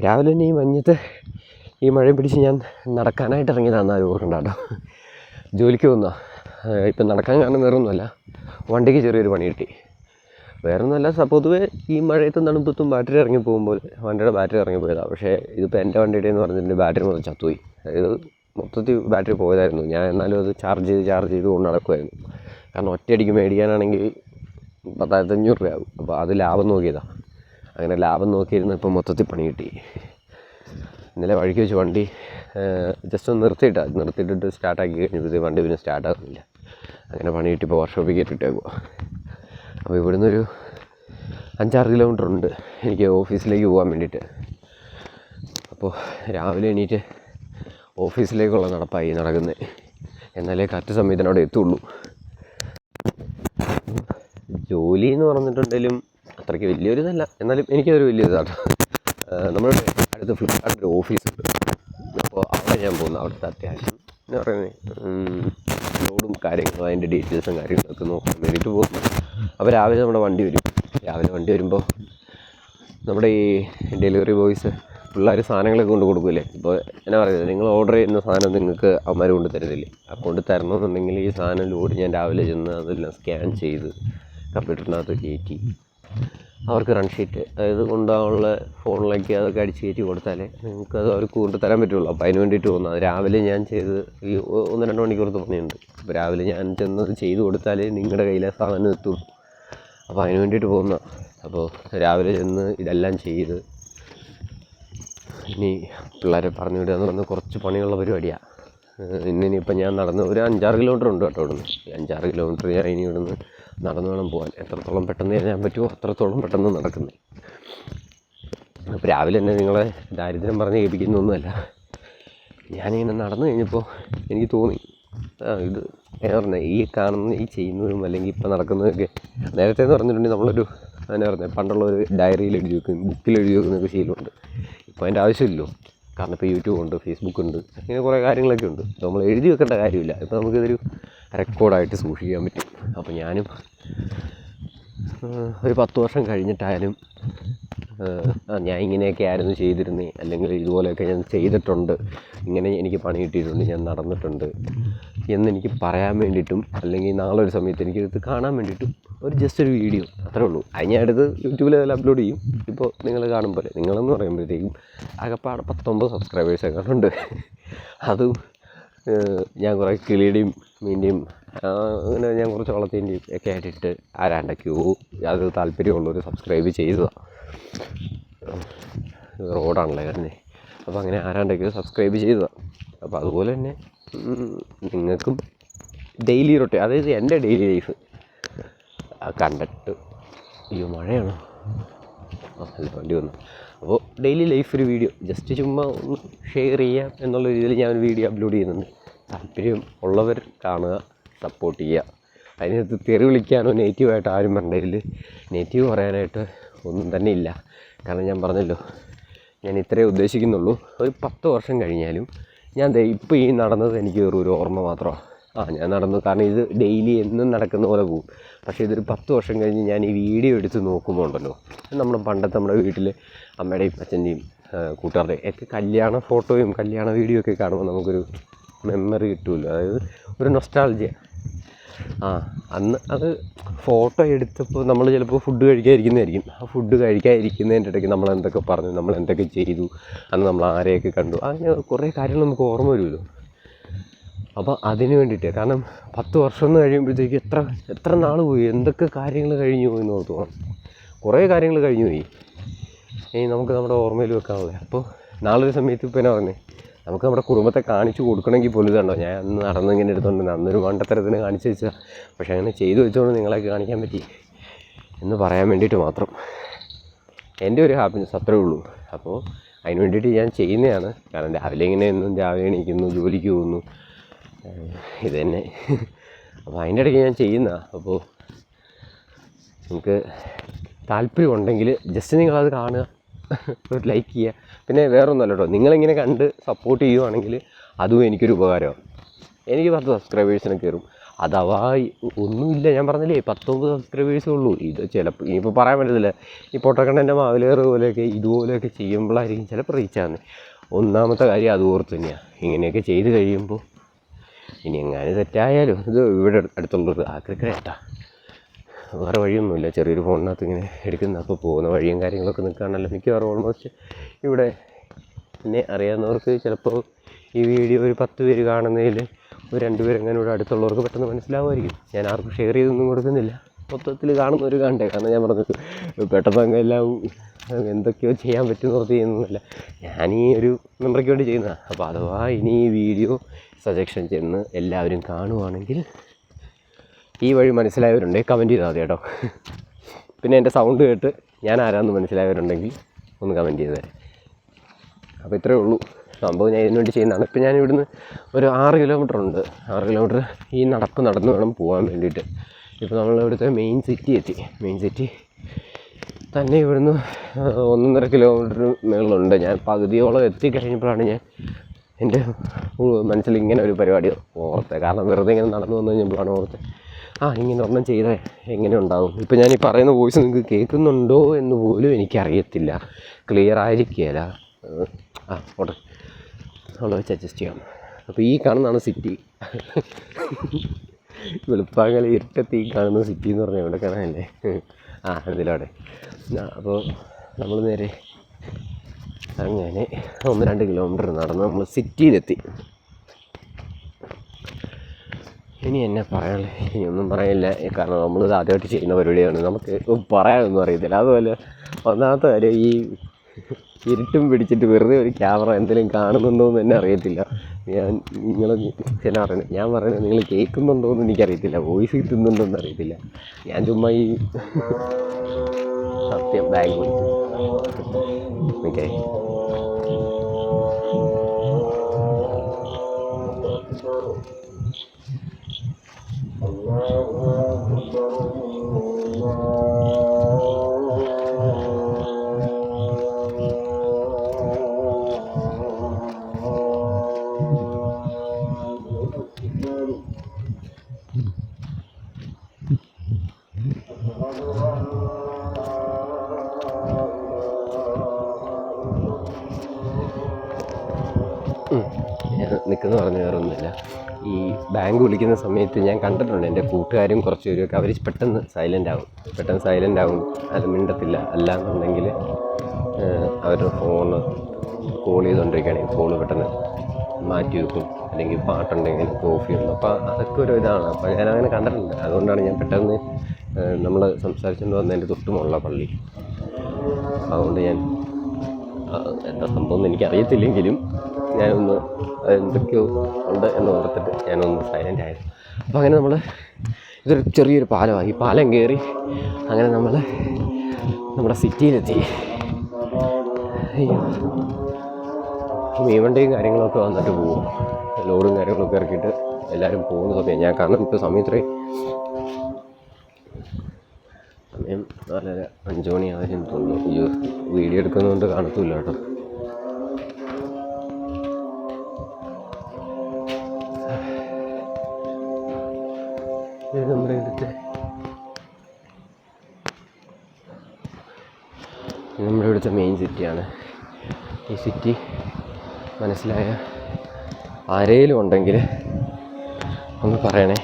രാവിലെ തന്നെ ഈ മഞ്ഞത്ത് ഈ മഴയും പിടിച്ച് ഞാൻ നടക്കാനായിട്ട് ഇറങ്ങിയതാണ് ആ ഓർക്കണ്ട ജോലിക്ക് വന്നോ ഇപ്പം നടക്കാൻ കാരണം വേറെ ഒന്നുമല്ല വണ്ടിക്ക് ചെറിയൊരു പണി കിട്ടി. വേറെ ഒന്നുമല്ല പൊതുവേ ഈ മഴയത്തും തണുപ്പത്തും ബാറ്ററി ഇറങ്ങി പോകുമ്പോൾ വണ്ടിയുടെ ബാറ്ററി ഇറങ്ങി പോയതാണ് പക്ഷേ ഇതിപ്പോൾ എന്റെ വണ്ടിയുടെ എന്ന് പറഞ്ഞിട്ടുണ്ടെങ്കിൽ ബാറ്ററി മൊത്തം ചത്തുപോയി. അതായത് മൊത്തത്തിൽ ബാറ്ററി പോയതായിരുന്നു. ഞാൻ എന്നാലും അത് ചാർജ് ചെയ്ത് ചാർജ് ചെയ്ത് കൊണ്ട് നടക്കുമായിരുന്നു കാരണം ഒറ്റയടിക്ക് മേടിക്കാനാണെങ്കിൽ പത്തായിരത്തഞ്ഞൂറ് രൂപയാകും. അപ്പോൾ അത് ലാഭം നോക്കിയതാണ് അങ്ങനെ ലാഭം നോക്കിയിരുന്ന് ഇപ്പം മൊത്തത്തിൽ പണി കിട്ടി. ഇന്നലെ വഴിക്ക് വെച്ച് വണ്ടി ജസ്റ്റ് ഒന്ന് നിർത്തിയിട്ടാ. നിർത്തിയിട്ടിട്ട് സ്റ്റാർട്ടാക്കി കഴിഞ്ഞപ്പോൾ വണ്ടി പിന്നെ സ്റ്റാർട്ടാകുന്നില്ല അങ്ങനെ പണി കിട്ടി ഇപ്പോൾ വർക്ക്ഷോപ്പിൽ കയറ്റിട്ടേക്കുക അപ്പോൾ ഇവിടുന്ന് ഒരു അഞ്ചാറ് കിലോമീറ്റർ ഉണ്ട്. എനിക്ക് ഓഫീസിലേക്ക് പോകാൻ വേണ്ടിയിട്ട്. അപ്പോൾ രാവിലെ എണീറ്റ് ഓഫീസിലേക്കുള്ള നടപ്പായി നടക്കുന്നത് എന്നാലേ കറക്റ്റ് സമയത്തിനവിടെ എത്തുള്ളൂ. ജോലി എന്ന് പറഞ്ഞിട്ടുണ്ടെങ്കിലും അത്രയ്ക്ക് വലിയൊരു ഇതല്ല എന്നാലും എനിക്കതൊരു വലിയ ഇതാണ് നമ്മുടെ അടുത്ത് ഫ്ലിപ്കാർട്ടിന്റെ ഓഫീസുണ്ട്. അപ്പോൾ അവിടെ ഞാൻ പോകുന്നു. അവിടുത്തെ അത്യാവശ്യം എന്ന് പറയുന്നത് ലോഡും കാര്യങ്ങളും അതിന്റെ ഡീറ്റെയിൽസും കാര്യങ്ങളൊക്കെ നോക്കാൻ വേണ്ടിയിട്ട് പോകുന്നു. അപ്പോൾ രാവിലെ നമ്മുടെ വണ്ടി വരും. രാവിലെ വണ്ടി വരുമ്പോൾ നമ്മുടെ ഈ ഡെലിവറി ബോയ്സ് പിള്ളേർ സാധനങ്ങളൊക്കെ കൊണ്ട് കൊടുക്കില്ലേ ഇപ്പോൾ എന്നാ പറയുന്നത് നിങ്ങൾ ഓർഡർ ചെയ്യുന്ന സാധനം നിങ്ങൾക്ക് അവന്മാർ കൊണ്ട് തരുന്നില്ലേ ആ കൊണ്ട് തരണമെന്നുണ്ടെങ്കിൽ ഈ സാധനം ലോഡ് ഞാൻ രാവിലെ ചെന്ന് അതെല്ലാം സ്കാൻ ചെയ്ത് കമ്പ്യൂട്ടറിനകത്ത് കയറ്റി അവർക്ക് റൺ ഷീറ്റ് അതായത് കൊണ്ടുപോകാനുള്ള ഫോണിലേക്ക് അതൊക്കെ അടിച്ച് കയറ്റി കൊടുത്താലേ നിങ്ങൾക്ക് അത് അവർക്ക് കൊണ്ട് തരാൻ പറ്റുള്ളൂ. അപ്പോൾ അതിന് വേണ്ടിയിട്ട് പോകുന്നത് രാവിലെ ഞാൻ ചെയ്ത് ഈ ഒന്ന് രണ്ട് മണിക്കൂർ പണിയുണ്ട്. അപ്പോൾ രാവിലെ ഞാൻ ചെന്നത് ചെയ്ത് കൊടുത്താലേ നിങ്ങളുടെ കയ്യിലെ സാധനം എത്തുള്ളൂ. അപ്പോൾ അതിന് വേണ്ടിയിട്ട് പോകുന്ന അപ്പോൾ രാവിലെ ചെന്ന് ഇതെല്ലാം ചെയ്ത് ഇനി പിള്ളേരെ പറഞ്ഞു വിടുക എന്ന് പറഞ്ഞാൽ കുറച്ച് പണിയുള്ള പരിപാടിയാണ് ഇന്നിനിയിപ്പോൾ ഞാൻ നടന്ന് ഒരു അഞ്ചാറ് കിലോമീറ്റർ ഉണ്ട് കേട്ടോ ഇവിടുന്ന്. അഞ്ചാറ് കിലോമീറ്റർ ഞാൻ ഇനി ഇവിടുന്ന് നടന്നു വേണം പോകാൻ എത്രത്തോളം പെട്ടെന്ന് ഞാൻ പറ്റുമോ അത്രത്തോളം പെട്ടെന്ന് നടക്കുന്നേ. അപ്പോൾ രാവിലെ തന്നെ നിങ്ങളെ ദാരിദ്ര്യം പറഞ്ഞ് കേൾപ്പിക്കുന്നൊന്നുമല്ല ഞാനിങ്ങനെ നടന്നു കഴിഞ്ഞപ്പോൾ എനിക്ക് തോന്നി ആ ഇത് എന്നാ പറഞ്ഞത് ഈ കാണുന്ന ഈ ചെയ്യുന്നതും അല്ലെങ്കിൽ ഇപ്പം നടക്കുന്നതൊക്കെ നേരത്തെ എന്ന് പറഞ്ഞിട്ടുണ്ടെങ്കിൽ നമ്മളൊരു എന്നാ പറഞ്ഞത് പണ്ടുള്ള ഒരു ഡയറിയിൽ എഴുതി വെക്കും ബുക്കിൽ എഴുതി വെക്കുന്നൊക്കെ ശീലമുണ്ട്. ഇപ്പോൾ അതിന്റെ ആവശ്യമില്ലല്ലോ. കാരണം ഇപ്പോൾ യൂട്യൂബ് ഉണ്ട് ഫേസ്ബുക്ക് ഉണ്ട് ഇങ്ങനെ കുറേ കാര്യങ്ങളൊക്കെ ഉണ്ട്. നമ്മൾ എഴുതി വെക്കേണ്ട കാര്യമില്ല. ഇപ്പോൾ നമുക്കിതൊരു റെക്കോർഡായിട്ട് സൂക്ഷിക്കാൻ പറ്റും. അപ്പോൾ ഞാനും ഒരു പത്ത് വർഷം കഴിഞ്ഞിട്ടായാലും ഞാൻ ഇങ്ങനെയൊക്കെ ആയിരുന്നു ചെയ്തിരുന്നേ. അല്ലെങ്കിൽ ഇതുപോലെയൊക്കെ ഞാൻ ചെയ്തിട്ടുണ്ട്. ഇങ്ങനെ എനിക്ക് പണി കിട്ടിയിട്ടുണ്ട് ഞാൻ നടന്നിട്ടുണ്ട് എന്നെനിക്ക് പറയാൻ വേണ്ടിയിട്ടും അല്ലെങ്കിൽ നാളെ ഒരു സമയത്ത് എനിക്ക് ഇത് കാണാൻ വേണ്ടിയിട്ടും ഒരു ജസ്റ്റ് ഒരു വീഡിയോ അത്രേ ഉള്ളൂ. അത് ഞാൻ എടുത്ത് യൂട്യൂബിൽ അതിൽ അപ്ലോഡ് ചെയ്യും. ഇപ്പോൾ നിങ്ങൾ കാണും പോലെ. നിങ്ങളെന്ന് പറയുമ്പോഴത്തേക്കും ആകെപ്പാടെ പത്തൊമ്പത് സബ്സ്ക്രൈബേഴ്സ് ഒക്കെ ഉണ്ട്. അതും ഞാൻ കുറേ കിളിയുടെയും മീന്റെയും അങ്ങനെ ഞാൻ കുറച്ച് വളത്തിന്റെയും ഒക്കെ ആയിട്ടിട്ട് ആരാണ്ടൊക്കെയോ അത് താല്പര്യമുള്ളവർ സബ്സ്ക്രൈബ് ചെയ്തതാണ് റോഡാണല്ലേ തന്നെ അപ്പോൾ അങ്ങനെ ആരാണ്ട ക്യൂ സബ്സ്ക്രൈബ് ചെയ്തതാണ് അപ്പോൾ അതുപോലെ തന്നെ നിങ്ങൾക്കും ഡെയിലി റൊട്ടീൻ അതായത് എന്റെ ഡെയിലി ലൈഫ് കണ്ടിട്ട് അയ്യോ മഴയാണോ? അല്ല വണ്ടി വന്നു. അപ്പോൾ ഡെയിലി ലൈഫ് ഒരു വീഡിയോ ജസ്റ്റ് ചുമ്മാ ഒന്ന് ഷെയർ ചെയ്യാം എന്നുള്ള രീതിയിൽ ഞാൻ ഒരു വീഡിയോ അപ്ലോഡ് ചെയ്യുന്നുണ്ട്. താല്പര്യം ഉള്ളവർ കാണുക. സപ്പോർട്ട് ചെയ്യുക. അതിനകത്ത് തെറി വിളിക്കാനോ നെഗറ്റീവായിട്ട് ആരും പറഞ്ഞതിൽ നെഗറ്റീവ് പറയാനായിട്ട് ഒന്നും തന്നെ ഇല്ല. കാരണം ഞാൻ പറഞ്ഞല്ലോ ഞാൻ ഇത്രയേ ഉദ്ദേശിക്കുന്നുള്ളൂ. ഒരു പത്ത് വർഷം കഴിഞ്ഞാലും ഞാൻ ഇപ്പോൾ ഈ നടന്നത് എനിക്ക് ഒരു ഓർമ്മ മാത്രമാണ്. ആ ഞാൻ നടന്നു കാരണം ഇത് ഡെയിലി എന്നും നടക്കുന്ന പോലെ പോകും. പക്ഷേ ഇതൊരു പത്ത് വർഷം കഴിഞ്ഞ് ഞാൻ ഈ വീഡിയോ എടുത്ത് നോക്കുമ്പോൾ ഉണ്ടല്ലോ നമ്മൾ പണ്ടത്തെ നമ്മുടെ വീട്ടിൽ അമ്മയുടെയും അച്ഛന്റെയും കൂട്ടുകാരുടെയും ഒക്കെ കല്യാണ ഫോട്ടോയും കല്യാണ വീഡിയോ ഒക്കെ കാണുമ്പോൾ നമുക്കൊരു മെമ്മറി കിട്ടുമല്ലോ അതായത് ഒരു നൊസ്റ്റാൾജിയ ആ അന്ന് അത് ഫോട്ടോ എടുത്തപ്പോൾ നമ്മൾ ചിലപ്പോൾ ഫുഡ് കഴിക്കാതിരിക്കുന്നതായിരിക്കും. ആ ഫുഡ് കഴിക്കാതിരിക്കുന്നതിന്റെ ഇടയ്ക്ക് നമ്മൾ എന്തൊക്കെ പറഞ്ഞു നമ്മൾ എന്തൊക്കെ ചെയ്തു അന്ന് നമ്മൾ ആരെയൊക്കെ കണ്ടു അങ്ങനെ കുറേ കാര്യങ്ങൾ നമുക്ക് ഓർമ്മ വരുമല്ലോ. അപ്പോൾ അതിന് വേണ്ടിയിട്ട് കാരണം പത്ത് വർഷം എന്ന് കഴിയുമ്പോഴത്തേക്ക് എത്ര എത്ര നാൾ പോയി എന്തൊക്കെ കാര്യങ്ങൾ കഴിഞ്ഞു പോയി എന്ന് ഓർത്ത് കുറേ കാര്യങ്ങൾ കഴിഞ്ഞു പോയി. ഇനി നമുക്ക് നമ്മുടെ ഓർമ്മയിൽ വെക്കാനുള്ളത്. അപ്പോൾ നാളൊരു സമയത്ത് ഇപ്പം എന്നാ പറഞ്ഞേ? നമുക്ക് നമ്മുടെ കുടുംബത്തെ കാണിച്ചു കൊടുക്കണമെങ്കിൽ പോലും ഇതുണ്ടോ? ഞാൻ അന്ന് നടന്നിങ്ങനെ എടുത്തോണ്ട് അന്നൊരു മണ്ടത്തരത്തിന് കാണിച്ചു വെച്ചാൽ പക്ഷേ അങ്ങനെ ചെയ്തു വെച്ചുകൊണ്ട് നിങ്ങളെയൊക്കെ കാണിക്കാൻ പറ്റി. എന്ന് പറയാൻ വേണ്ടിയിട്ട് മാത്രം. എന്റെ ഒരു ഹാപ്പിനെസ് അത്രേ ഉള്ളൂ. അപ്പോൾ അതിന് വേണ്ടിയിട്ട് ഞാൻ ചെയ്യുന്നതാണ്. കാരണം രാവിലെ ഇങ്ങനെ എന്നും രാവിലെ എണീക്കുന്നു ജോലിക്ക് പോകുന്നു. ഇത് തന്നെ. അപ്പോൾ അതിന്റെ ഇടയ്ക്ക് ഞാൻ ചെയ്യുന്ന അപ്പോൾ നിങ്ങൾക്ക് താല്പര്യം ഉണ്ടെങ്കിൽ ജസ്റ്റ് നിങ്ങളത് കാണുക. ഒരു ലൈക്ക് ചെയ്യുക. പിന്നെ വേറൊന്നുമല്ല കേട്ടോ നിങ്ങളിങ്ങനെ കണ്ട് സപ്പോർട്ട് ചെയ്യുവാണെങ്കിൽ അതും എനിക്കൊരു ഉപകാരമാണ്. എനിക്ക് പത്ത് സബ്സ്ക്രൈബേഴ്സിനെ കയറും. അഥവാ ഒന്നുമില്ല ഞാൻ പറഞ്ഞില്ലേ പത്തൊമ്പത് സബ്സ്ക്രൈബേഴ്സേ ഉള്ളൂ. ഇത് ചിലപ്പോൾ ഇനിയിപ്പോൾ പറയാൻ പറ്റത്തില്ല. ഈ പൊട്ടക്കണ്ണന്റെ മാവിലേറ് പോലെയൊക്കെ ഇതുപോലെയൊക്കെ ചെയ്യുമ്പോഴായിരിക്കും ചിലപ്പോൾ റീച്ച് ആകുന്നത് ഒന്നാമത്തെ കാര്യം അത് ഓർത്ത് തന്നെയാണ് ഇങ്ങനെയൊക്കെ ചെയ്ത് കഴിയുമ്പോൾ ഇനി എങ്ങാനും തെറ്റായാലും ഇത് ഇവിടെ അടുത്തുള്ളത്. ആക്രിക്കര ഏട്ടാ. വേറെ വഴിയൊന്നുമില്ല. ചെറിയൊരു ഫോണിനകത്ത് ഇങ്ങനെ എടുക്കുന്ന. അപ്പോൾ പോകുന്ന വഴിയും കാര്യങ്ങളൊക്കെ നിൽക്കുകയാണല്ലോ. മിക്കവാറും ഓൾമോസ്റ്റ് ഇവിടെ. എന്നെ അറിയാവുന്നവർക്ക് ചിലപ്പോൾ ഈ വീഡിയോ ഒരു പത്ത് പേര് കാണുന്നതിൽ ഒരു രണ്ട് പേരെങ്ങനെ ഇവിടെ അടുത്തുള്ളവർക്ക് പെട്ടെന്ന് മനസ്സിലാവുമായിരിക്കും. ഞാൻ ആർക്കും ഷെയർ ചെയ്തൊന്നും കൊടുക്കുന്നില്ല. മൊത്തത്തിൽ കാണുന്നവർ കണ്ടേ കാരണം ഞാൻ പറഞ്ഞത് പെട്ടെന്ന് അങ്ങ് എല്ലാം എന്തൊക്കെയോ ചെയ്യാൻ പറ്റുന്ന ഓർത്ത് ചെയ്യുന്നതല്ല ഈ ഒരു മെമ്മറിക്ക് വേണ്ടി ചെയ്യുന്നതാണ് അപ്പോൾ അഥവാ ഇനി ഈ വീഡിയോ സജഷൻ ചെന്ന് എല്ലാവരും കാണുവാണെങ്കിൽ ഈ വഴി മനസ്സിലായവരുണ്ട് കമന്റ് ചെയ്താൽ മതി കേട്ടോ. പിന്നെ എന്റെ സൗണ്ട് കേട്ട് ഞാൻ ആരാന്ന് മനസ്സിലായവരുണ്ടെങ്കിൽ ഒന്ന് കമന്റ് ചെയ്ത് തരാം. അപ്പോൾ ഇത്രയേ ഉള്ളൂ. സംഭവം ഞാൻ ഇതിനു വേണ്ടി ചെയ്യുന്നതാണ്. ഇപ്പം ഞാൻ ഇവിടുന്ന് ഒരു ആറ് കിലോമീറ്റർ ഉണ്ട്. ആറ് കിലോമീറ്റർ ഈ നടപ്പ് നടന്ന് വേണം പോകാൻ വേണ്ടിയിട്ട്. ഇപ്പോൾ നമ്മൾ ഇവിടുത്തെ മെയിൻ സിറ്റി എത്തി. മെയിൻ സിറ്റി തന്നെ ഇവിടുന്ന് ഒന്നൊന്നര കിലോമീറ്റർ മേളിലുണ്ട്. ഞാൻ പകുതിയോളം എത്തിക്കഴിഞ്ഞപ്പോഴാണ് ഞാൻ എന്റെ മനസ്സിൽ ഇങ്ങനെ ഒരു പരിപാടി ഓർത്തത്. കാരണം വെറുതെ ഇങ്ങനെ നടന്നു വന്നു കഴിഞ്ഞപ്പോഴാണ് ഓർത്തത്. ആ ഇങ്ങനെ ഒരെണ്ണം ചെയ്താൽ എങ്ങനെ ഉണ്ടാവും? ഇപ്പോൾ ഞാൻ ഈ പറയുന്ന വോയിസ് നിങ്ങൾക്ക് കേൾക്കുന്നുണ്ടോ എന്ന് പോലും എനിക്കറിയത്തില്ല. ക്ലിയർ ആയിരിക്കുകയില്ല. ആ ഓട്ടെ. അവിടെ വെച്ച് അഡ്ജസ്റ്റ് ചെയ്യാം. അപ്പോൾ ഈ കാണുന്നതാണ് സിറ്റി വെളുപ്പാങ്കല ഇരുട്ടത്തി കാണുന്ന സിറ്റി എന്ന് പറഞ്ഞാൽ എവിടെ കാണാനല്ലേ? ആ ഇതിലവിടെ അപ്പോൾ നമ്മൾ നേരെ അങ്ങനെ ഒന്ന് രണ്ട് കിലോമീറ്റർ നടന്ന് നമ്മൾ സിറ്റിയിലെത്തി ഇനി എന്നെ പറയാനില്ല ഇനി ഒന്നും പറയാനില്ല കാരണം നമ്മളിത് ആദ്യമായിട്ട് ചെയ്യുന്ന പരിപാടിയാണ്. നമുക്ക് പറയാനൊന്നും അറിയത്തില്ല. അതുപോലെ ഒന്നാമത്തെ കാര്യം ഈ ഇരുട്ടും പിടിച്ചിട്ട് വെറുതെ ഒരു ക്യാമറ എന്തെങ്കിലും കാണുന്നുണ്ടോ എന്ന് തന്നെ അറിയത്തില്ല. ഞാൻ നിങ്ങൾ ചില പറയുന്നത് ഞാൻ പറയുന്നത് നിങ്ങൾ കേൾക്കുന്നുണ്ടോ എന്ന് എനിക്കറിയത്തില്ല. വോയിസ് കിട്ടുന്നുണ്ടോ എന്ന് അറിയത്തില്ല. ഞാൻ ചുമ്മാ ഈ സത്യം ബാങ്ക് വിളിച്ചു ഓക്കെ. ബാങ്ക് വിളിക്കുന്ന സമയത്ത് ഞാൻ കണ്ടിട്ടുണ്ട് എന്റെ കൂട്ടുകാരും കുറച്ച് പേരൊക്കെ അവർ പെട്ടെന്ന് സൈലന്റ് ആവും. പെട്ടെന്ന് സൈലന്റ് ആവും. അത് മിണ്ടത്തില്ല. അല്ലാന്നുണ്ടെങ്കിൽ അവരുടെ ഫോണ് കോൾ ചെയ്തുകൊണ്ടിരിക്കുകയാണെങ്കിൽ ഫോൺ പെട്ടെന്ന് മാറ്റി വെക്കും. അല്ലെങ്കിൽ പാട്ടുണ്ടെങ്കിൽ കോഫി ഉണ്ട് അപ്പോൾ അതൊക്കെ ഒരു ഇതാണ്. അപ്പോൾ ഞാൻ അങ്ങനെ കണ്ടിട്ടുണ്ട്. അതുകൊണ്ടാണ് ഞാൻ പെട്ടെന്ന് നമ്മൾ സംസാരിച്ചുകൊണ്ട് വന്നതിന്റെ തൊട്ടുമുള്ള പള്ളി. അതുകൊണ്ട് ഞാൻ എന്താ സംഭവം എന്ന് എനിക്കറിയത്തില്ലെങ്കിലും ഞാനൊന്ന് എന്തൊക്കെയോ ഉണ്ട് എന്ന് ഓർത്തിട്ട് ഞാനൊന്ന് സൈലന്റ് ആയിരുന്നു. അപ്പോൾ അങ്ങനെ നമ്മൾ ഇതൊരു ചെറിയൊരു പാലമാണ് ഈ പാലം കയറി അങ്ങനെ നമ്മൾ നമ്മുടെ സിറ്റിയിലെത്തി. മീവണ്ടിയും കാര്യങ്ങളൊക്കെ വന്നിട്ട് പോകും ലോഡും കാര്യങ്ങളൊക്കെ ഇറക്കിയിട്ട് എല്ലാവരും പോകുന്ന സമയം ഞാൻ കാരണം ഇപ്പോൾ സമയം ഇത്രയും. സമയം നാലര അഞ്ച് തോന്നുന്നു. അയ്യോ വീഡിയോ എടുക്കുന്നതുകൊണ്ട് കാണത്തില്ല കേട്ടോ. സിറ്റിയാണ് ഈ സിറ്റി മനസ്സിലായ ആരെങ്കിലും ഉണ്ടെങ്കിൽ ഒന്ന് പറയണേ.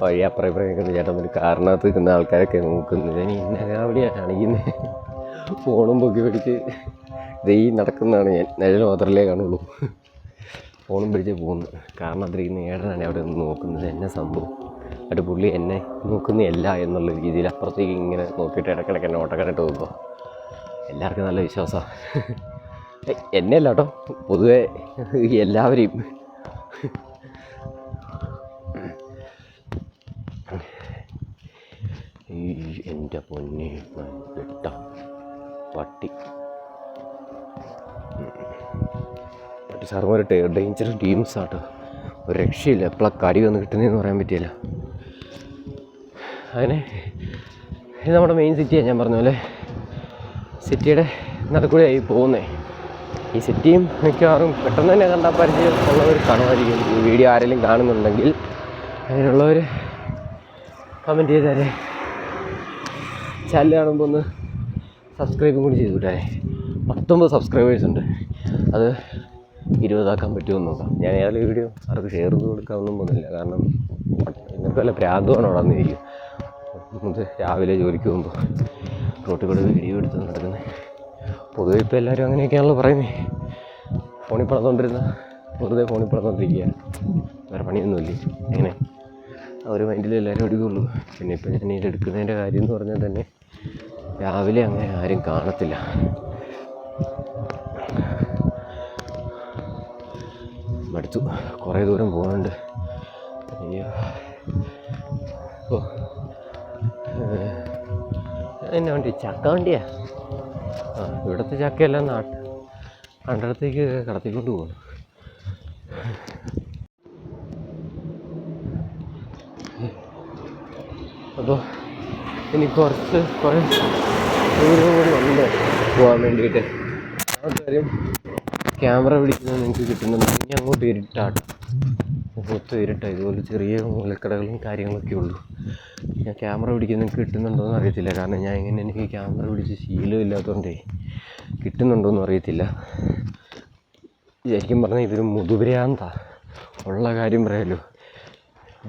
വഴി അപ്പുറം ഇപ്പുറം നിൽക്കുന്ന ചേട്ടൻ ഒരു കാറിനകത്ത് നിൽക്കുന്ന ആൾക്കാരൊക്കെ നോക്കുന്നത് ഇനി എന്നെ അവിടെയാണ് കാണിക്കുന്നത് ഫോണും പൊക്കി പിടിച്ച് ദേ നടക്കുന്നതാണ് ഞാൻ. നിഴൽ മാത്രമല്ലേ കാണുള്ളൂ ഫോണും പിടിച്ച് പോകുന്നു. കാരണത്തിരിക്കുന്ന ഏടനാണ് അവിടെ നിന്ന് നോക്കുന്നത്. എന്നെ സംഭവം. അവിടെ പുള്ളി എന്നെ നോക്കുന്നതല്ല എന്നുള്ള രീതിയിൽ അപ്പുറത്തേക്ക് ഇങ്ങനെ നോക്കിയിട്ട് ഇടയ്ക്കിടയ്ക്ക് എന്നെ ഓട്ടക്കാരായിട്ട് നോക്കുക എല്ലാവർക്കും നല്ല വിശ്വാസമാണ് എന്നെ അല്ല കേട്ടോ. പൊതുവെ എല്ലാവരെയും. എന്റെ പൊന്നെ. പട്ടി. പട്ടി സാറുമാർ ഡേഞ്ചർ ആട്ടോ. ഒരു രക്ഷയില്ല. എപ്പോഴാണ് കടി വന്ന് കിട്ടുന്നതെന്ന് പറയാൻ പറ്റിയില്ല. അങ്ങനെ ഇത് നമ്മുടെ മെയിൻ സിറ്റിയാണ് ഞാൻ പറഞ്ഞ പോലെ. സിറ്റിയുടെ നടക്കൂടെയായി പോകുന്നേ. ഈ സിറ്റിയും മിക്കവാറും പെട്ടെന്ന് തന്നെ കണ്ടാൽ പരിചയം ഉള്ളവർ കാണുമായിരിക്കും. ഈ വീഡിയോ ആരെങ്കിലും കാണുന്നുണ്ടെങ്കിൽ അതിനുള്ളവർ കമന്റ് ചെയ്താലേ ചാനൽ കാണുമ്പോൾ ഒന്ന് സബ്സ്ക്രൈബും കൂടി ചെയ്തു വിട്ടാലേ പത്തൊമ്പത് സബ്സ്ക്രൈബേഴ്സ് ഉണ്ട്. അത് ഇരുപതാക്കാൻ പറ്റുമെന്ന് നോക്കാം. ഞാൻ ഏതായാലും വീഡിയോ അവർക്ക് ഷെയർ ചെയ്ത് കൊടുക്കാമെന്നും പോകുന്നില്ല കാരണം നിങ്ങൾക്ക് വല്ല പ്രാന്തമാണ് അവിടെ വന്നിരിക്കും രാവിലെ ജോലിക്ക് പോകുമ്പോൾ റോട്ടിൽ കൂടെ വീഡിയോ എടുത്ത് നടക്കുന്നത് പൊതുവെ ഇപ്പോൾ എല്ലാവരും അങ്ങനെയൊക്കെയാണല്ലോ പറയുന്നത് ഫോണിൽ പടന്നുകൊണ്ടിരുന്ന വെറുതെ ഫോണിൽ പടന്നുകൊണ്ടിരിക്കുക വേറെ പണിയൊന്നുമില്ല? അങ്ങനെ ആ ഒരു മൈൻഡിൽ എല്ലാവരും എടുക്കുകയുള്ളൂ പിന്നെ ഇപ്പം ഞാൻ ഇത് എടുക്കുന്നതിന്റെ കാര്യം എന്ന് പറഞ്ഞാൽ തന്നെ രാവിലെ അങ്ങനെ ആരും കാണത്തില്ല. മടുത്തു. കുറേ ദൂരം പോകുന്നുണ്ട്. അയ്യോ. ഓ. എന്നാ വണ്ടി? ചക്ക വണ്ടിയാ? ആ ഇവിടുത്തെ ചക്കയെല്ലാം നാട്ട് അണ്ടടത്തേക്ക് കടത്തിക്കൊണ്ട് പോകുന്നു അപ്പോൾ ഇനി കുറച്ച് കുറേ ദൂരം കൂടി ഉണ്ട് പോകാൻ വേണ്ടിയിട്ട്. കാര്യം ക്യാമറ പിടിക്കുന്നത് നിങ്ങൾക്ക് കിട്ടുന്നുണ്ടെങ്കിൽ ഇനി അങ്ങോട്ട് ഇരുട്ടാട്ടോ. മൊത്തം ഇരുട്ട. ഇതുപോലെ ചെറിയ മൂലക്കടകളും കാര്യങ്ങളൊക്കെ ഉള്ളൂ. ഞാൻ ക്യാമറ പിടിക്കുന്നത് നിങ്ങൾക്ക് കിട്ടുന്നുണ്ടോ എന്ന് അറിയത്തില്ല. കാരണം ഞാൻ ഇങ്ങനെ എനിക്ക് ക്യാമറ പിടിച്ച് ശീലമില്ലാത്തതുകൊണ്ടേ കിട്ടുന്നുണ്ടോയെന്ന് അറിയത്തില്ല. ശരിക്കും പറഞ്ഞാൽ ഇതൊരു മുതുഭ്രാന്താ ഉള്ള കാര്യം പറയാമല്ലോ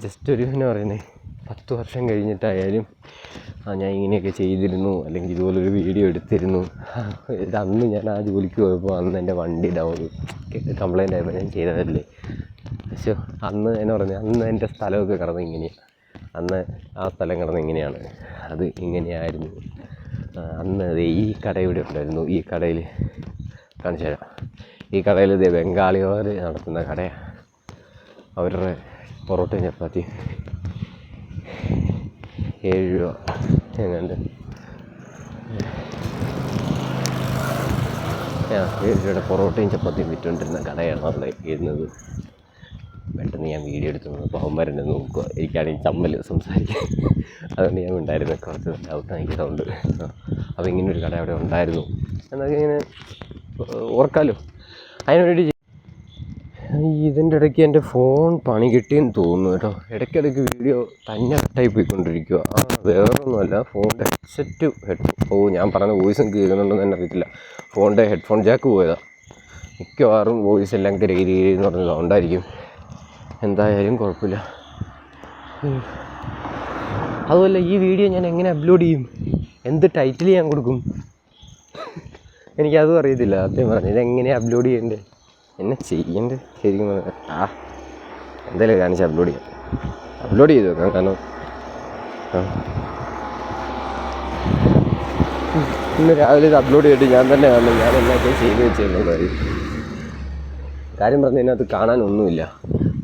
ജസ്റ്റ് ഒരു എന്നാ പറയുന്നത് പത്ത് വർഷം കഴിഞ്ഞിട്ടായാലും ആ ഞാൻ ഇങ്ങനെയൊക്കെ ചെയ്തിരുന്നു. അല്ലെങ്കിൽ ഇതുപോലൊരു വീഡിയോ എടുത്തിരുന്നു. അന്ന് ഞാൻ ആ ജോലിക്ക് പോയപ്പോൾ അന്ന് എന്റെ വണ്ടി ഡൗൺ കംപ്ലൈന്റ് ആയപ്പോൾ ഞാൻ ചെയ്തതല്ലേ? പക്ഷേ അന്ന് എന്നെ പറഞ്ഞു അന്ന് എന്റെ സ്ഥലമൊക്കെ കിടന്നത് ഇങ്ങനെയാണ് അന്ന് ആ സ്ഥലം കിടന്നത് ഇങ്ങനെയാണ്. അത് ഇങ്ങനെയായിരുന്നു. അന്ന് ഈ കട ഇവിടെ ഉണ്ടായിരുന്നു. ഈ കടയിൽ കാണിച്ചു തരാം. ഈ കടയിൽ ഇത് ബംഗാളികൾ നടത്തുന്ന കടയാണ് അവരുടെ പൊറോട്ടയും ചപ്പാത്തി ഏഴ് രൂപ. എങ്ങാണ്ട് ആ രൂപയുടെ പൊറോട്ടയും ചപ്പാത്തിയും വിറ്റുകൊണ്ടിരുന്ന കടയാണ് അവിടെ ഇരുന്നത്. പെട്ടെന്ന് ഞാൻ വീഡിയോ എടുത്തു അപ്പോൾ നോക്കുക. എനിക്കാണെങ്കിൽ ചമ്മൽ സംസാരിക്കാൻ. അതുകൊണ്ട് ഞാൻ ഉണ്ടായിരുന്നു കുറച്ച് ഡൗട്ട് എനിക്ക് സൗണ്ട് അപ്പോൾ ഇങ്ങനെ ഒരു കട അവിടെ ഉണ്ടായിരുന്നു. എന്നൊക്കെ ഇങ്ങനെ ഓർക്കാമല്ലോ അതിന് ഇതിന്റെ ഇടയ്ക്ക് എന്റെ ഫോൺ പണി കിട്ടിയെന്ന് തോന്നുന്നു കേട്ടോ. ഇടയ്ക്കിടയ്ക്ക് വീഡിയോ തന്നെ കട്ടായി പോയിക്കൊണ്ടിരിക്കുക ആ വേറൊന്നുമല്ല ഫോണിന്റെ ഹെഡ്സെറ്റ് ഹെഡ് ഓ ഞാൻ പറഞ്ഞ വോയിസും കേൾക്കുന്നുണ്ടെന്ന് തന്നെ അറിയത്തില്ല. ഫോണിന്റെ ഹെഡ്ഫോൺ ജാക്ക് പോയതാണ് മിക്കവാറും വോയിസ് എല്ലാം കിരി എന്ന് പറഞ്ഞ സൗണ്ടായിരിക്കും എന്തായാലും കുഴപ്പമില്ല. അതുമല്ല ഈ വീഡിയോ ഞാൻ എങ്ങനെ അപ്ലോഡ് ചെയ്യും? എന്ത് ടൈറ്റിൽ ഞാൻ കൊടുക്കും? എനിക്കതും അറിയത്തില്ല. അദ്ദേഹം പറഞ്ഞു ഇതെങ്ങനെ അപ്ലോഡ് ചെയ്യണ്ടേ എന്നെ ചെയ്യണ്ടേ? ശരിക്കും ആ എന്തായാലും കാണിച്ച് അപ്ലോഡ് ചെയ്യാം. അപ്ലോഡ് ചെയ്ത് വെക്കാം കാരണം ഇന്ന് രാവിലെ ഇത് അപ്ലോഡ് ചെയ്തിട്ട് ഞാൻ തന്നെ കാണുന്നു ഞാൻ എന്നൊക്കെ ചെയ്ത് വെച്ചെന്നുള്ള കാര്യം പറഞ്ഞാൽ ഇതിനകത്ത് കാണാനൊന്നുമില്ല.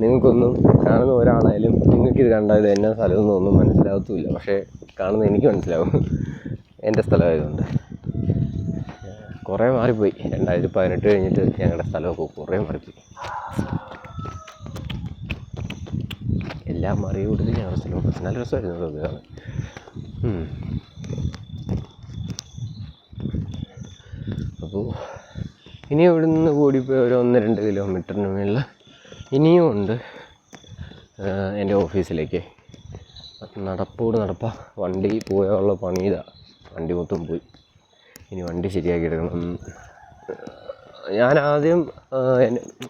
നിങ്ങൾക്കൊന്നും കാണുന്ന ഒരാളായാലും നിങ്ങൾക്കിത് കണ്ടാൽ ഇത് സ്ഥലമൊന്നും ഒന്നും മനസ്സിലാകത്തുമില്ല പക്ഷേ കാണുന്ന എനിക്ക് മനസ്സിലാവും. എന്റെ സ്ഥലമായതുകൊണ്ട്. കുറേ മാറിപ്പോയി. രണ്ടായിരത്തി പതിനെട്ട് കഴിഞ്ഞിട്ട് ഞങ്ങളുടെ സ്ഥലമൊക്കെ കുറേ മാറിപ്പോയി. എല്ലാം മാറി കൊടുത്ത് ഞങ്ങളുടെ സ്ഥലം നല്ല രസമായിരുന്നു അത് അപ്പോൾ ഇനി ഇവിടെ നിന്ന് കൂടിപ്പോയി ഒരു ഒന്ന് രണ്ട് കിലോമീറ്ററിന് മേളിൽ ഇനിയും ഉണ്ട്. എന്റെ ഓഫീസിലേക്ക്. നടപ്പോട് നടപ്പാ. വണ്ടി പോയാലുള്ള പണി വണ്ടി മൊത്തം പോയി. ഇനി വണ്ടി ശരിയാക്കി എടുക്കണം. ഞാൻ ആദ്യം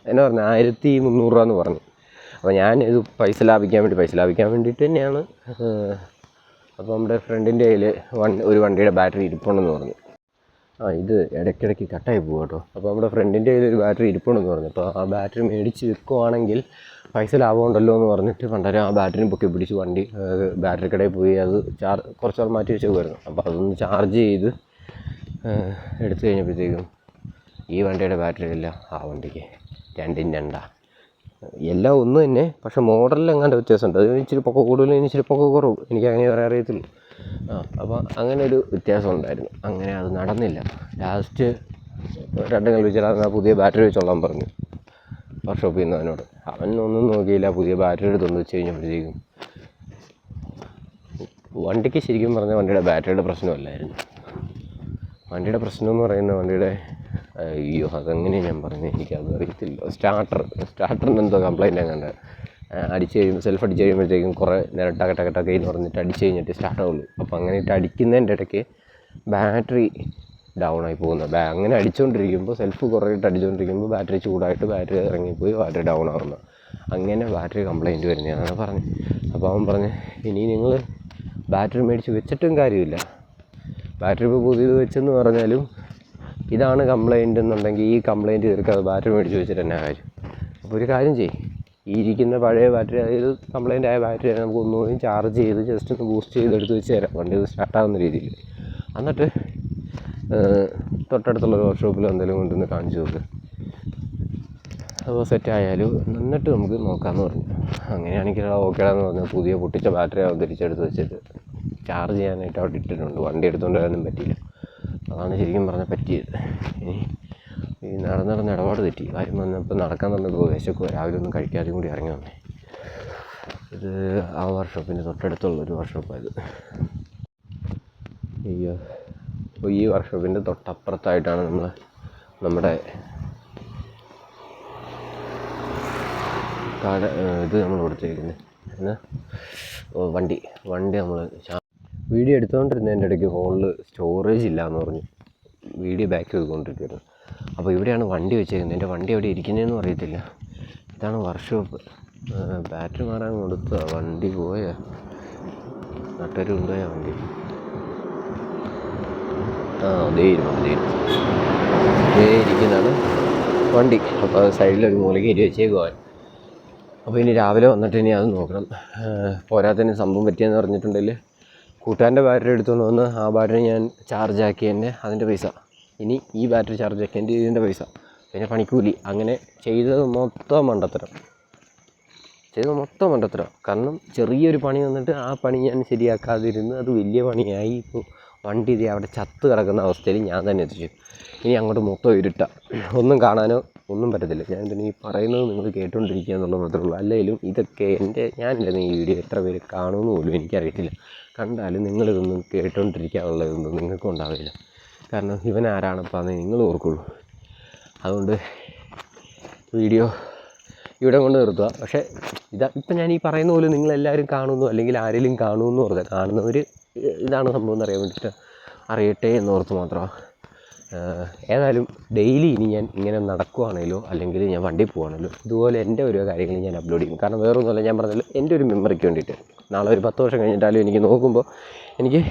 എന്നെ- പറഞ്ഞ ആയിരത്തി മുന്നൂറ് രൂപ എന്ന് പറഞ്ഞു. അപ്പോൾ ഞാൻ ഇത് പൈസ ലാഭിക്കാൻ വേണ്ടി പൈസ ലാഭിക്കാൻ വേണ്ടിയിട്ട് തന്നെയാണ് അപ്പോൾ നമ്മുടെ ഫ്രണ്ടിന്റെ കയ്യിൽ വൺ ഒരു വണ്ടിയുടെ ബാറ്ററി ഇരിപ്പുണ്ടെന്ന് പറഞ്ഞു. ആ ഇത് ഇടയ്ക്കിടയ്ക്ക് കട്ടായി പോകും കേട്ടോ. അപ്പോൾ നമ്മുടെ ഫ്രണ്ടിന്റെ കയ്യിൽ ഒരു ബാറ്ററി ഇരിപ്പുണ്ടെന്ന് പറഞ്ഞു. അപ്പോൾ ആ ബാറ്ററി മേടിച്ച് വെക്കുവാണെങ്കിൽ പൈസ ലാഭമുണ്ടല്ലോ എന്ന് പറഞ്ഞിട്ട് പണ്ടര ആ ബാറ്ററി പൊക്കി പിടിച്ച് വണ്ടി ബാറ്ററി കടയിൽ പോയി അത് ചാർ കുറച്ച് മാറ്റി മാറ്റി പോയിരുന്നു അപ്പോൾ അതൊന്ന് ചാർജ് ചെയ്ത് എടുത്തു കഴിഞ്ഞപ്പോഴത്തേക്കും ഈ വണ്ടിയുടെ ബാറ്ററി ഇല്ല. ആ വണ്ടിക്ക് രണ്ടും രണ്ടാ. എല്ലാം ഒന്ന് തന്നെ പക്ഷെ മോഡലിൽ എങ്ങാണ്ട് വ്യത്യാസമുണ്ട്. അത് ഇച്ചിരി പൊക്ക കൂടുതലും ഇച്ചിരി പൊക്ക കുറവ്. എനിക്ക് അങ്ങനെ പറയാൻ അറിയത്തുള്ളൂ ആ അപ്പോൾ അങ്ങനെ ഒരു വ്യത്യാസം ഉണ്ടായിരുന്നു. അങ്ങനെ അത് നടന്നില്ല. ലാസ്റ്റ് രണ്ടും കൽപ്പിച്ചാൽ ആ പുതിയ ബാറ്ററി വെച്ചോളാൻ പറഞ്ഞു. വർക്ക്ഷോപ്പിൽ നിന്ന് അവനോട്. അവൻ ഒന്നും നോക്കിയില്ല. പുതിയ ബാറ്ററി എടുത്തൊന്ന് വെച്ച് കഴിഞ്ഞപ്പോഴത്തേക്കും വണ്ടിക്ക് ശരിക്കും പറഞ്ഞാൽ വണ്ടിയുടെ ബാറ്ററിയുടെ പ്രശ്നമല്ലായിരുന്നു. വണ്ടിയുടെ പ്രശ്നം എന്ന് പറയുന്നത് വണ്ടിയുടെ അയ്യോ അതെങ്ങനെ ഞാൻ പറഞ്ഞു? എനിക്കത് അറിയത്തില്ല. സ്റ്റാർട്ടർ സ്റ്റാർട്ടറിന് എന്തോ കംപ്ലയിന്റ് എങ്ങാണ്ട്. അടിച്ച് കഴിയുമ്പോൾ സെൽഫ് അടിച്ച് കഴിയുമ്പോഴത്തേക്കും കുറേ നേരം ടക ടക ടക എന്ന് പറഞ്ഞിട്ട് അടിച്ച് കഴിഞ്ഞിട്ട് സ്റ്റാർട്ട് ആവുള്ളൂ. അപ്പോൾ അങ്ങനെ ഇട്ട് അടിക്കുന്നതിന്റെ ഇടയ്ക്ക് ബാറ്ററി ഡൗൺ ആയി പോകുന്നത് അങ്ങനെ അടിച്ചുകൊണ്ടിരിക്കുമ്പോൾ സെൽഫ് കുറേയിട്ട് അടിച്ചുകൊണ്ടിരിക്കുമ്പോൾ ബാറ്ററി ചൂടായിട്ട് ബാറ്ററി ഇറങ്ങിപ്പോയി ബാറ്ററി ഡൗൺ ആവുന്നു. അങ്ങനെ ബാറ്ററി കംപ്ലൈന്റ് വരുന്നതാണ് പറഞ്ഞത്. അപ്പോൾ അവൻ പറഞ്ഞ് ഇനി നിങ്ങൾ ബാറ്ററി മേടിച്ച് വെച്ചിട്ടും കാര്യമില്ല. ബാറ്ററി ഇപ്പോൾ പുതിയത് വെച്ചെന്ന് പറഞ്ഞാലും ഇതാണ് കംപ്ലയിന്റ് എന്നുണ്ടെങ്കിൽ ഈ കംപ്ലൈന്റ് തീർക്കാതെ ബാറ്ററി മേടിച്ച് വെച്ചിട്ട് തന്നെ കാര്യം. അപ്പോൾ ഒരു കാര്യം ചെയ്യും. ഈ ഇരിക്കുന്ന പഴയ ബാറ്ററി അതായത് കംപ്ലൈന്റ് ആയ ബാറ്ററി നമുക്ക് ഒന്നുകൂടി ചാർജ് ചെയ്ത് ജസ്റ്റ് ഒന്ന് ബൂസ്റ്റ് ചെയ്ത് എടുത്ത് വെച്ച് തരാം. വണ്ടി സ്റ്റാർട്ടാകുന്ന രീതിയിൽ. എന്നിട്ട് തൊട്ടടുത്തുള്ള ഒരു വർക്ക്ഷോപ്പിൽ എന്തെങ്കിലും കൊണ്ടുവന്ന് കാണിച്ചു നോക്ക്. അപ്പോൾ സെറ്റ് ആയാലും എന്നിട്ട് നമുക്ക് നോക്കാമെന്ന് പറഞ്ഞു. അങ്ങനെയാണെങ്കിൽ ഓക്കേടാന്ന് പറഞ്ഞു പുതിയ പൊട്ടിച്ച ബാറ്ററി ആവും തിരിച്ചെടുത്ത് വെച്ചിട്ട്. ചാർജ് ചെയ്യാനായിട്ട് അവിടെ ഇട്ടിട്ടുണ്ട്. വണ്ടി എടുത്തുകൊണ്ട് വരാനും പറ്റിയില്ല. അതാണ് ശരിക്കും പറഞ്ഞാൽ പറ്റിയത്. ഈ നടന്ന് നടന്ന് ഇടപാട് തെറ്റി. കാര്യം വന്നപ്പോൾ നടക്കാൻ തുടങ്ങിയപ്പോൾ വിശക്കുക രാവിലെ ഒന്നും കഴിക്കാതെ കൂടി ഇറങ്ങി വന്നേ. ഇത് ആ വർക്ക്ഷോപ്പിന്റെ തൊട്ടടുത്തുള്ള ഒരു വർക്ക്ഷോപ്പായത് അയ്യോ. അപ്പോൾ ഈ വർക്ക്ഷോപ്പിന്റെ തൊട്ടപ്പുറത്തായിട്ടാണ് നമ്മൾ നമ്മുടെ കട ഇത് നമ്മൾ കൊടുത്തിരിക്കുന്നത് എന്നാ? ഓ, വണ്ടി. വണ്ടി നമ്മൾ വീഡിയോ എടുത്തുകൊണ്ടിരുന്നതിന്റെ ഇടയ്ക്ക് ഫോണിൽ സ്റ്റോറേജ് ഇല്ല എന്ന് പറഞ്ഞു വീഡിയോ ബാക്ക് ചെയ്തുകൊണ്ടിരിക്കുകയായിരുന്നു അപ്പോൾ ഇവിടെയാണ് വണ്ടി വെച്ചേക്കുന്നത്. എന്റെ വണ്ടി എവിടെ ഇരിക്കുന്നതെന്നും അറിയത്തില്ല. ഇതാണ് വർക്ക്ഷോപ്പ് ബാറ്ററി മാറാൻ കൊടുത്ത വണ്ടി പോയ. നട്ടൊരു കൊണ്ടുപോയ വണ്ടി. ആ അതേ ഇരുന്നു അതേ. ഇരിക്കുന്നതാണ് വണ്ടി. അപ്പോൾ സൈഡിലൊരു മൂലയ്ക്ക് ഇരി വെച്ചേക്കുവാൻ അപ്പോൾ ഇനി രാവിലെ വന്നിട്ട് ഇനി അത് നോക്കണം. പോരാത്തതിന് സംഭവം പറ്റിയെന്ന് പറഞ്ഞിട്ടുണ്ടെങ്കിൽ കൂട്ടുകാരന്റെ ബാറ്ററി എടുത്തുകൊണ്ട് വന്ന് ആ ബാറ്ററി ഞാൻ ചാർജ് ആക്കിയതിന്റെ അതിന്റെ പൈസ. ഇനി ഈ ബാറ്ററി ചാർജ് ആക്കിയതിന്റെ ഇതിന്റെ പൈസ. പിന്നെ പണിക്കൂലി. അങ്ങനെ ചെയ്തത് മൊത്തം മണ്ടത്തരം. ചെയ്തത് മൊത്തം മണ്ടത്തരം. കാരണം ചെറിയൊരു പണി വന്നിട്ട് ആ പണി ഞാൻ ശരിയാക്കാതിരുന്ന് അത് വലിയ പണിയായി. ഇപ്പോൾ വണ്ടി ഇതേ അവിടെ ചത്ത് കിടക്കുന്ന അവസ്ഥയിൽ ഞാൻ തന്നെ എത്തിച്ചു. ഇനി അങ്ങോട്ട് മൊത്തം ഇരുട്ട. ഒന്നും കാണാനോ ഒന്നും പറ്റത്തില്ല. ഞാൻ ഇതിന് ഈ പറയുന്നത് നിങ്ങൾ കേട്ടുകൊണ്ടിരിക്കുക എന്നുള്ളത് മാത്രമേ ഉള്ളൂ. അല്ലെങ്കിലും ഇതൊക്കെ എന്റെ ഞാനില്ലെന്ന് ഈ വീഡിയോ എത്ര പേര് കാണുമെന്ന് പോലും എനിക്കറിയത്തില്ല. കണ്ടാലും നിങ്ങളിതൊന്നും കേട്ടുകൊണ്ടിരിക്കാനുള്ളതൊന്നും നിങ്ങൾക്കും ഉണ്ടാവില്ല കാരണം ഇവൻ ആരാണപ്പോൾ എന്ന് നിങ്ങൾ ഓർക്കുള്ളൂ. അതുകൊണ്ട് വീഡിയോ ഇവിടെ കൊണ്ട് നിർത്തുക. പക്ഷേ ഇതാ ഇപ്പം ഞാൻ ഈ പറയുന്ന പോലെ നിങ്ങളെല്ലാവരും കാണുന്നു അല്ലെങ്കിൽ ആരെങ്കിലും കാണുമെന്ന് ഓർത്ത് കാണുന്നവർ ഇതാണ് സംഭവം എന്ന് അറിയാൻ വേണ്ടിയിട്ട് അറിയട്ടെ എന്ന് ഓർത്ത് മാത്രമാണ് ഏതായാലും ഡെയിലി ഇനി ഞാൻ ഇങ്ങനെ നടക്കുവാണേലോ അല്ലെങ്കിൽ ഞാൻ വണ്ടി പോവാണേലോ ഇതുപോലെ എന്റെ ഓരോ കാര്യങ്ങൾ ഞാൻ അപ്ലോഡ് ചെയ്യും. കാരണം വേറൊന്നുമല്ല ഞാൻ പറഞ്ഞല്ലോ എന്റെ ഒരു മെമ്മറിക്ക് വേണ്ടിയിട്ട്. നാളെ ഒരു പത്ത് വർഷം കഴിഞ്ഞിട്ടാലും എനിക്ക് നോക്കുമ്പോൾ എനിക്ക്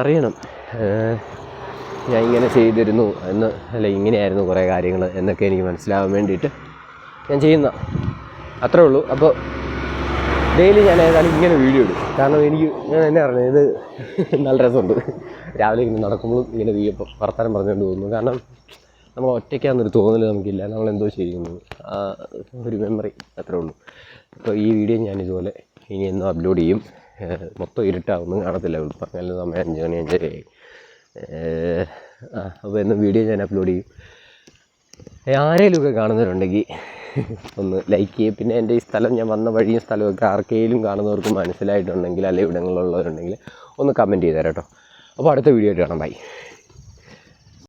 അറിയണം. ഞാൻ ഇങ്ങനെ ചെയ്തിരുന്നു എന്ന് അല്ല ഇങ്ങനെയായിരുന്നു കുറേ കാര്യങ്ങൾ എന്നൊക്കെ എനിക്ക് മനസ്സിലാവാൻ വേണ്ടിയിട്ട് ഞാൻ ചെയ്യുന്ന. അത്രേ ഉള്ളൂ. അപ്പോൾ ഡെയിലി ഞാൻ ഏതായാലും ഇങ്ങനെ വീഡിയോ ഇടും. കാരണം എനിക്ക് ഞാൻ എന്നെ അറിഞ്ഞത് ഇത് നല്ല രസമുണ്ട്. രാവിലെ ഇങ്ങനെ നടക്കുമ്പോഴും ഇങ്ങനെ വീഡിയോ വർത്താനം പറഞ്ഞുകൊണ്ട് പോകുന്നു. കാരണം നമ്മൾ ഒറ്റയ്ക്കാന്നൊരു തോന്നൽ നമുക്കില്ല. നമ്മൾ എന്തോ ചെയ്യുന്നു ഒരു മെമ്മറി അത്രേ ഉള്ളൂ. അപ്പോൾ ഈ വീഡിയോ ഞാൻ ഇതുപോലെ ഇനി എന്നും അപ്ലോഡ് ചെയ്യും. മൊത്തം ഇരുട്ടാവുന്നു. കാണത്തില്ല. പറഞ്ഞാലും സമയം അഞ്ച് മണി അഞ്ചരയായി അപ്പോൾ എന്നും വീഡിയോ ഞാൻ അപ്ലോഡ് ചെയ്യും. ആരെങ്കിലുമൊക്കെ കാണുന്നവരുണ്ടെങ്കിൽ ഒന്ന് ലൈക്ക് ചെയ്യും. പിന്നെ എന്റെ ഈ സ്ഥലം ഞാൻ വന്ന വഴിയും സ്ഥലമൊക്കെ ആർക്കെങ്കിലും കാണുന്നവർക്ക് മനസ്സിലായിട്ടുണ്ടെങ്കിൽ അല്ലെങ്കിൽ ഇവിടങ്ങളിലുള്ളവരുണ്ടെങ്കിൽ ഒന്ന് കമന്റ് ചെയ്തേരാം കേട്ടോ അപ്പോൾ അടുത്ത വീഡിയോ ആയിട്ട് കാണാം. ബൈ